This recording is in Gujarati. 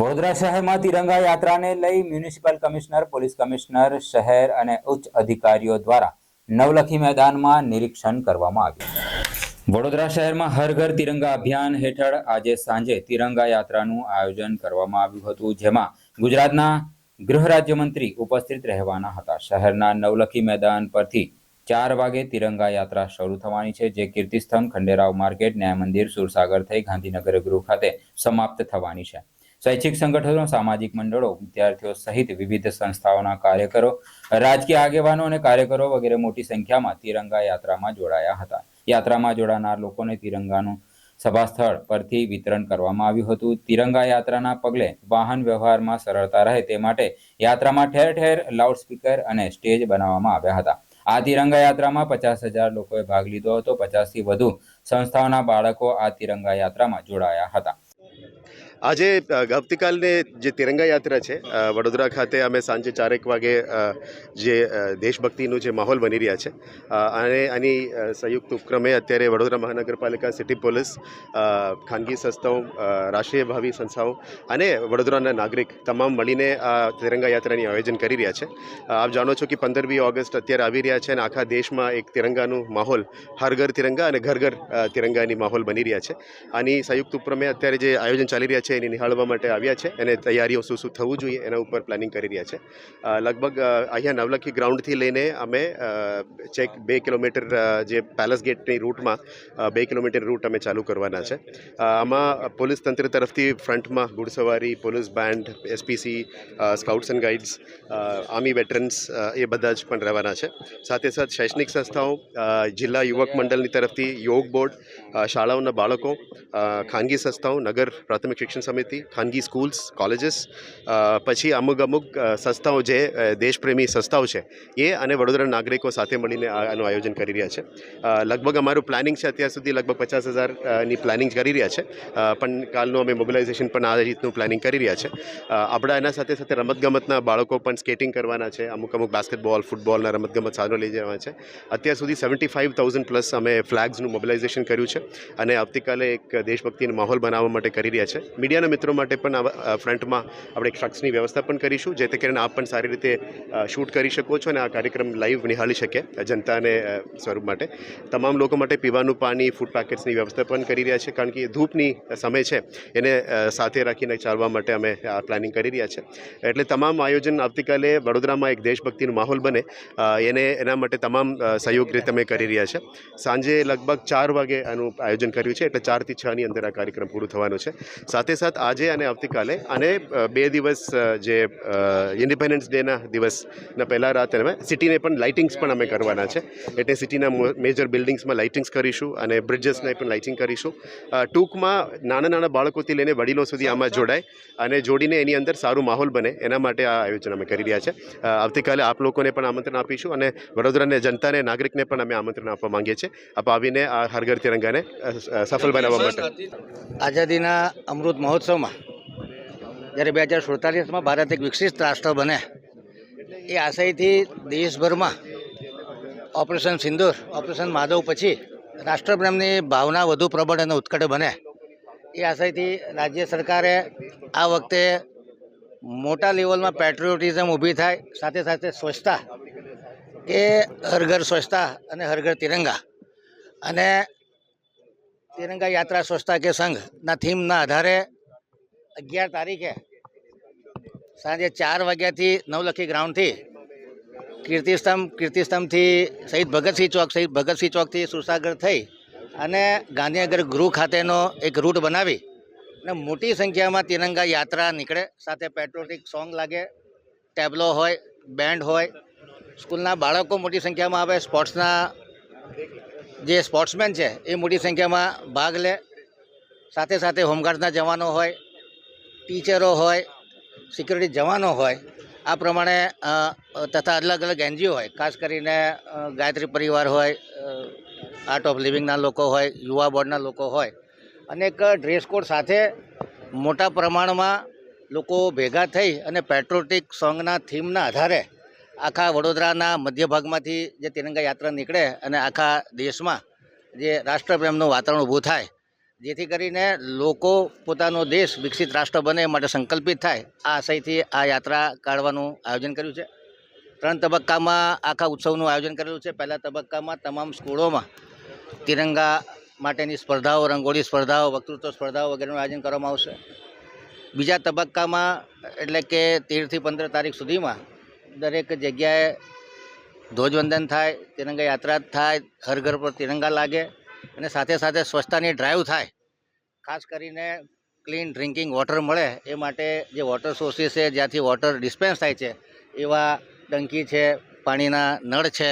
વડોદરા શહેરમાં તિરંગા યાત્રાને લઈ મ્યુનિસિપલ કમિશનર, પોલીસ કમિશનર, શહેર અને ઉચ્ચ અધિકારીઓ દ્વારા નવલખી મેદાનમાં નિરીક્ષણ કરવામાં આવ્યું. વડોદરા શહેરમાં હર ઘર તિરંગા અભિયાન હેઠળ આજે સાંજે તિરંગા યાત્રાનું આયોજન કરવામાં આવ્યું હતું, જેમાં ગુજરાતના ગૃહ રાજ્યમંત્રી ઉપસ્થિત રહેવાના હતા. શહેરના નવલખી મેદાન પરથી ચાર વાગે તિરંગા યાત્રા શરૂ થવાની છે, જે કીર્તિસ્તંભ, ખંડેરાવ માર્કેટ ન્યાય મંદિર સુરસાગર થઈ ગાંધીનગર ગૃહ ખાતે સમાપ્ત થવાની છે. શૈક્ષિક સંગઠનો, સામાજિક મંડળો, વિદ્યાર્થીઓ સહિત વિવિધ સંસ્થાઓના કાર્યકરો, રાજકીય આગેવાનો અને કાર્યકરો વગેરે મોટી સંખ્યામાં તિરંગા યાત્રામાં જોડાયા હતા. યાત્રામાં જોડાનાર લોકોને તિરંગાનું સભા સ્થળ પરથી વિતરણ કરવામાં આવ્યું હતું. તિરંગા યાત્રાના પગલે વાહન વ્યવહારમાં સરળતા રહે તે માટે યાત્રામાં ઠેર ઠેર લાઉડસ્પીકર અને સ્ટેજ બનાવવામાં આવ્યા હતા. આ તિરંગા યાત્રામાં પચાસ હજાર લોકોએ ભાગ લીધો હતો. પચાસથી વધુ સંસ્થાઓના બાળકો આ તિરંગા યાત્રામાં જોડાયા હતા. આજે આવતીકાલને જે તિરંગા યાત્રા છે વડોદરા ખાતે અમે સાંજે ચારેક વાગે જે દેશભક્તિનું જે માહોલ બની રહ્યા છે અને આની સંયુક્ત ઉપક્રમે અત્યારે વડોદરા મહાનગરપાલિકા, સિટી પોલીસ ખાનગી સંસ્થાઓ રાષ્ટ્રીય ભાવી સંસ્થાઓ અને વડોદરાના નાગરિક તમામ મળીને આ તિરંગા યાત્રાની આયોજન કરી રહ્યા છે. આપ જાણો છો કે પંદરમી ઓગસ્ટ અત્યારે આવી રહ્યા છે અને આખા દેશમાં એક તિરંગાનું માહોલ, હર ઘર તિરંગા અને ઘર ઘર તિરંગાની માહોલ બની રહ્યા છે. આની સંયુક્ત ઉપક્રમે અત્યારે જે આયોજન ચાલી રહ્યા છે એની નિહાળવા માટે આવ્યા છે અને તૈયારીઓ શું શું થવું જોઈએ એના ઉપર પ્લાનિંગ કરી રહ્યા છે. લગભગ અહીંયા નવલખી ગ્રાઉન્ડથી લઈને અમે ચેક બે કિલોમીટર જે પેલેસ ગેટની રૂટમાં બે કિલોમીટર રૂટ અમે ચાલુ કરવાના છે. આમાં પોલીસ તંત્ર તરફથી ફ્રન્ટમાં ઘુડસવારી, police band SPC scouts and guides army veterans એ બધા જ પણ રહેવાના છે. સાથે સાથે શૈક્ષણિક સંસ્થાઓ જિલ્લા યુવક મંડળની તરફથી યોગ બોર્ડ શાળાઓના બાળકો ખાનગી સંસ્થાઓ, નગર પ્રાથમિક શિક્ષણ સમિતિ ખાનગી સ્કૂલ્સ કોલેજીસ પછી અમુક અમુક સંસ્થાઓ જે દેશપ્રેમી સંસ્થાઓ છે, એ અને વડોદરા નાગરિકો સાથે મળીને આનું આયોજન કરી રહ્યા છે. લગભગ અમારું પ્લાનિંગ છે અત્યાર સુધી લગભગ પચાસ હજારની પ્લાનિંગ કરી રહ્યા છે. પણ કાલનું અમે મોબિલાઇઝેશન પણ આ રીતનું પ્લાનિંગ કરી રહ્યા છે. આપણા એના સાથે સાથે રમતગમતના બાળકો પણ સ્કેટિંગ કરવાના છે, અમુક અમુક બાસ્કેટબોલ ફૂટબોલના રમતગમત સાધનો લઈ જવાના છે. અત્યાર સુધી સેવન્ટી ફાઇવ થાઉઝન્ડ પ્લસ અમે ફ્લેગ્સનું મોબિલાઇઝેશન કર્યું છે અને આવતીકાલે એક દેશભક્તિનો માહોલ બનાવવા માટે કરી રહ્યા છે. મીડિયાના મિત્રો માટે પણ આ ફ્રન્ટમાં આપણે એક શખ્સની વ્યવસ્થા પણ કરીશું, જેથી કરીને આપ પણ સારી રીતે શૂટ કરી શકો છો અને આ કાર્યક્રમ લાઈવ નિહાળી શકે, જનતાને સ્વરૂપ માટે. તમામ લોકો માટે પીવાનું પાણી ફૂડ પેકેટ્સની વ્યવસ્થા પણ કરી રહ્યા છે, કારણ કે ધૂપની સમય છે, એને સાથે રાખીને ચાલવા માટે અમે આ પ્લાનિંગ કરી રહ્યા છે. એટલે તમામ આયોજન આવતીકાલે વડોદરામાં એક દેશભક્તિનો માહોલ બને એને, એના માટે તમામ સહયોગ રીતે અમે કરી રહ્યા છે. સાંજે લગભગ ચાર વાગે આનું આયોજન કર્યું છે, એટલે ચારથી છની અંદર આ કાર્યક્રમ પૂરું થવાનો છે. સાથે સાથ આજે અને આવતીકાલે અને બે દિવસ જે ઇન્ડિપેન્ડન્સ ડેના દિવસના પહેલાં રાતે અમે સિટીને પણ લાઇટિંગ્સ પણ અમે કરવાના છે. એટલે સિટીના મેજર બિલ્ડિંગ્સમાં લાઇટિંગ્સ કરીશું અને બ્રિજેસને પણ લાઇટિંગ કરીશું. ટૂંકમાં નાના નાના બાળકોથી લઈને વડીલો સુધી આમાં જોડાય અને જોડીને એની અંદર સારું માહોલ બને. એના માટે આ આયોજન અમે કરી રહ્યા છે. આવતીકાલે આપ લોકોને પણ આમંત્રણ આપીશું અને વડોદરાને, જનતાને, નાગરિકને પણ અમે આમંત્રણ આપવા માંગીએ છીએ. આપ આવીને આ હરઘર તિરંગાને સફળ બનાવવા માટે. આઝાદીના અમૃત મહોત્સવમાં. જ્યારે બે હજાર સુડતાલીસમાં ભારત એક વિકસિત રાષ્ટ્ર બને. એ આશયથી દેશભરમાં ઓપરેશન સિંદૂર, ઓપરેશન માધવ પછી રાષ્ટ્રપ્રેમની ભાવના વધુ પ્રબળ અને ઉત્કટ બને. એ આશયથી રાજ્ય સરકારે આ વખતે મોટા લેવલમાં પેટ્રિયોટિઝમ ઊભી થાય, સાથે સાથે સ્વચ્છતા કે હર ઘર સ્વચ્છતા અને હર ઘર તિરંગા. અને તિરંગા યાત્રા સ્વચ્છતા કે સંઘના થીમના આધારે અગિયાર તારીખે સાંજે ચાર વાગ્યાથી નવલખી ગ્રાઉન્ડથી કીર્તિસ્તંભ, કીર્તિસ્તંભથી શહીદ ભગતસિંહ ચોક, શહીદ ભગતસિંહ ચોકથી સુરસાગર થઈ અને ગાંધીનગર ગૃહ ખાતેનો એક રૂટ બનાવી અને મોટી સંખ્યામાં તિરંગા યાત્રા નીકળે. સાથે પેટ્રોટિક સોંગ લાગે, ટેબ્લો હોય બેન્ડ હોય. સ્કૂલના બાળકો મોટી સંખ્યામાં આવે સ્પોર્ટ્સના જે સ્પોર્ટ્સમેન છે, એ મોટી સંખ્યામાં ભાગ લે. સાથે સાથે હોમગાર્ડના જવાનો હોય, ટીચરો હોય, સિક્યુરિટી જવાનો હોય, આ પ્રમાણે તથા અલગ અલગ એનજીઓ હોય, ખાસ કરીને ગાયત્રી પરિવાર હોય આર્ટ ઓફ લિવિંગના લોકો હોય, યુવા બોર્ડના લોકો હોય, અને એક ડ્રેસ કોડ સાથે મોટા પ્રમાણમાં લોકો ભેગા થઈ અને પેટ્રોટિક સોંગના થીમના આધારે આખા વડોદરાના મધ્ય ભાગમાંથી જે તિરંગા યાત્રા નીકળે અને આખા દેશમાં જે રાષ્ટ્રપ્રેમનું વાતાવરણ ઊભું થાય, જેથી કરીને લોકો પોતાનો દેશ વિકસિત રાષ્ટ્ર બને એ માટે સંકલ્પિત થાય, આ આશયથી આ યાત્રા કાઢવાનું આયોજન કર્યું છે. ત્રણ તબક્કામાં આખા ઉત્સવનું આયોજન કરેલું છે. પહેલા તબક્કામાં તમામ સ્કૂલોમાં તિરંગા માટેની સ્પર્ધાઓ, રંગોળી સ્પર્ધાઓ, વક્તૃત્વ સ્પર્ધાઓ વગેરેનું આયોજન કરવામાં આવશે. બીજા તબક્કામાં એટલે કે તેરથી પંદર તારીખ સુધીમાં દરેક જગ્યાએ ધ્વજવંદન થાય, તિરંગા યાત્રા થાય, હર ઘર પર તિરંગા લાગે અને સાથે સાથે સ્વચ્છતાની ડ્રાઈવ થાય. ખાસ કરીને ક્લીન ડ્રિંકિંગ વોટર મળે એ માટે જે વોટર સોર્સિસ છે, જ્યાંથી વોટર ડિસ્પેન્સ થાય છે, એવા ટંકી છે, પાણીના નળ છે